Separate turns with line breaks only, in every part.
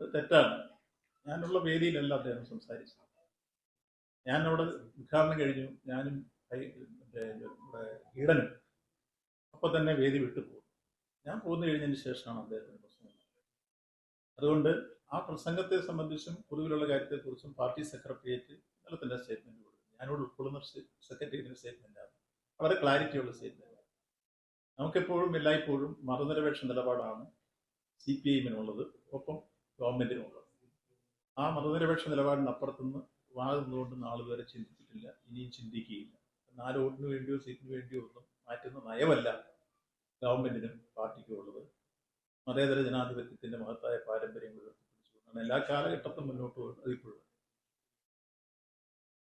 തെറ്റാണ്. ഞാനുള്ള വേദിയിലല്ല അദ്ദേഹം സംസാരിച്ചത്. ഞാൻ അവിടെ ഉദ്ഘാടനം കഴിഞ്ഞു. ഞാനും നമ്മുടെ ഈടനും അപ്പോൾ തന്നെ വേദി വിട്ടു പോകും. ഞാൻ പോന്നു കഴിഞ്ഞതിന് ശേഷമാണ് അദ്ദേഹത്തിന് പ്രസംഗം അതുകൊണ്ട് ആ പ്രസംഗത്തെ സംബന്ധിച്ചും പൊതുവിലുള്ള കാര്യത്തെക്കുറിച്ചും പാർട്ടി സെക്രട്ടേറിയറ്റ് ഇന്നലെ തന്നെ സ്റ്റേറ്റ്മെന്റ് കൊടുക്കും ഞാനോട് ഉൾക്കൊള്ളുന്ന സെക്രട്ടേറിയറ്റിന്റെ സ്റ്റേറ്റ്മെന്റാണ് വളരെ ക്ലാരിറ്റിയുള്ള സ്റ്റേറ്റ്മെന്റ് നമുക്കെപ്പോഴും എല്ലായ്പ്പോഴും മതനിരപേക്ഷ നിലപാടാണ് സി പി ഐഎമ്മിനുള്ളത് ഒപ്പം ഗവൺമെന്റിനുള്ളത്. ആ മതനിരപേക്ഷ നിലപാടിനപ്പുറത്തുനിന്ന് വാങ്ങുന്നതുകൊണ്ട് നാളെ വരെ ചിന്തിച്ചിട്ടില്ല ഇനിയും ചിന്തിക്കുകയില്ല. നാല് വോട്ടിന് വേണ്ടിയോ സീറ്റിന് വേണ്ടിയോ ഒന്നും മാറ്റുന്ന നയമല്ല ഗവൺമെന്റിനും പാർട്ടിക്കും ഉള്ളത് മതേതര ജനാധിപത്യത്തിന്റെ മഹത്തായ പാരമ്പര്യം ഉയർത്തിപ്പിടിച്ചുകൊണ്ടാണ് എല്ലാ കാലഘട്ടത്തും മുന്നോട്ട് പോകുന്നത്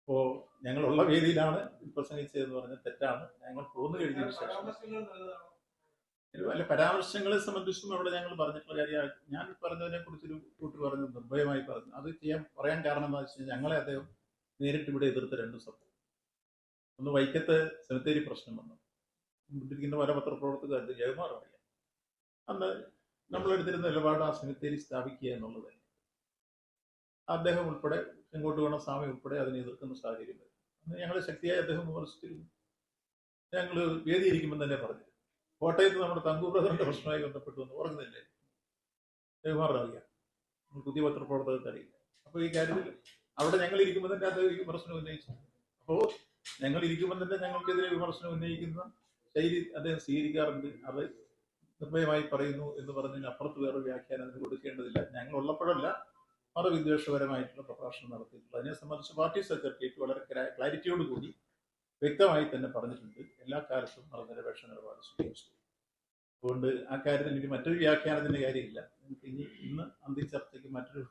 അപ്പോ ഞങ്ങളുള്ള വേദിയിലാണ് പ്രസംഗിച്ചതെന്ന് പറഞ്ഞാൽ തെറ്റാണ്. ഞങ്ങൾ പോന്നു കഴിഞ്ഞതിന് ശേഷം വല്ല പരാമർശങ്ങളെ സംബന്ധിച്ചും അവിടെ ഞങ്ങൾ പറഞ്ഞിട്ടുള്ള കാര്യം ഞാൻ പറഞ്ഞതിനെ കുറിച്ചൊരു കൂട്ടു പറഞ്ഞു നിർഭയമായി പറഞ്ഞു. അത് ചെയ്യാൻ പറയാൻ കാരണം എന്താ വെച്ച് കഴിഞ്ഞാൽ ഞങ്ങളെ അദ്ദേഹം നേരിട്ട് ഇവിടെ എതിർത്ത രണ്ട് സംഭവം. ഒന്ന് വൈക്കത്ത് സെമിത്തേരി പ്രശ്നം വന്നു. മുമ്പിട്ടിരിക്കുന്ന പല പത്രപ്രവർത്തകർ ജയകുമാർ അറിയാം. അന്ന് നമ്മളെടുത്തിരുന്ന നിലപാട് ആ സെമിത്തേരി സ്ഥാപിക്കുക എന്നുള്ളത് അദ്ദേഹം ഉൾപ്പെടെ ചെങ്കോട്ട് വേണം സ്വാമി ഉൾപ്പെടെ അതിനെ എതിർക്കുന്ന സാഹചര്യം വരും. അന്ന് ഞങ്ങൾ ശക്തിയായി അദ്ദേഹം വിമർശിച്ചിരുന്നു. ഞങ്ങൾ വേദിയിരിക്കുമ്പോൾ തന്നെ പറഞ്ഞു കോട്ടയത്ത് നമ്മുടെ തങ്കൂർ പ്രശ്നമായി ബന്ധപ്പെട്ടു എന്ന് ഓർക്കുന്നില്ലേ ജയകുമാർ അറിയാം. പുതിയ പത്രപ്രവർത്തകർക്ക് അറിയില്ല. അപ്പോൾ ഈ കാര്യത്തിൽ അവിടെ ഞങ്ങൾ ഇരിക്കുമ്പോൾ തന്നെ അത് വിമർശനം ഉന്നയിച്ചു. അപ്പോൾ ഞങ്ങൾ ഇരിക്കുമ്പോൾ തന്നെ ഞങ്ങൾക്കെതിരെ വിമർശനം ഉന്നയിക്കുന്ന ശൈലി അദ്ദേഹം സ്വീകരിക്കാറുണ്ട്. അത് നിർഭയമായി പറയുന്നു എന്ന് പറഞ്ഞതിന് അപ്പുറത്ത് വേറെ വ്യാഖ്യാനം അതിന് കൊടുക്കേണ്ടതില്ല. ഞങ്ങൾ ഉള്ളപ്പോഴല്ല മതവിദ്വേഷപരമായിട്ടുള്ള പ്രഭാഷണം നടത്തിയിട്ടുള്ളത്. അതിനെ സംബന്ധിച്ച് പാർട്ടി സെക്രട്ടേറിയറ്റ് വളരെ ക്ലാരിറ്റിയോട് കൂടി വ്യക്തമായി തന്നെ പറഞ്ഞിട്ടുണ്ട്. എല്ലാ കാലത്തും മതനിരപേക്ഷ നിലപാട് സ്വീകരിച്ചു. അതുകൊണ്ട് ആ കാര്യത്തിൽ എനിക്ക് മറ്റൊരു വ്യാഖ്യാനത്തിന്റെ കാര്യമില്ല. എനിക്ക് ഇനി ഇന്ന് അന്തിച്ചർച്ചയ്ക്ക് മറ്റൊരു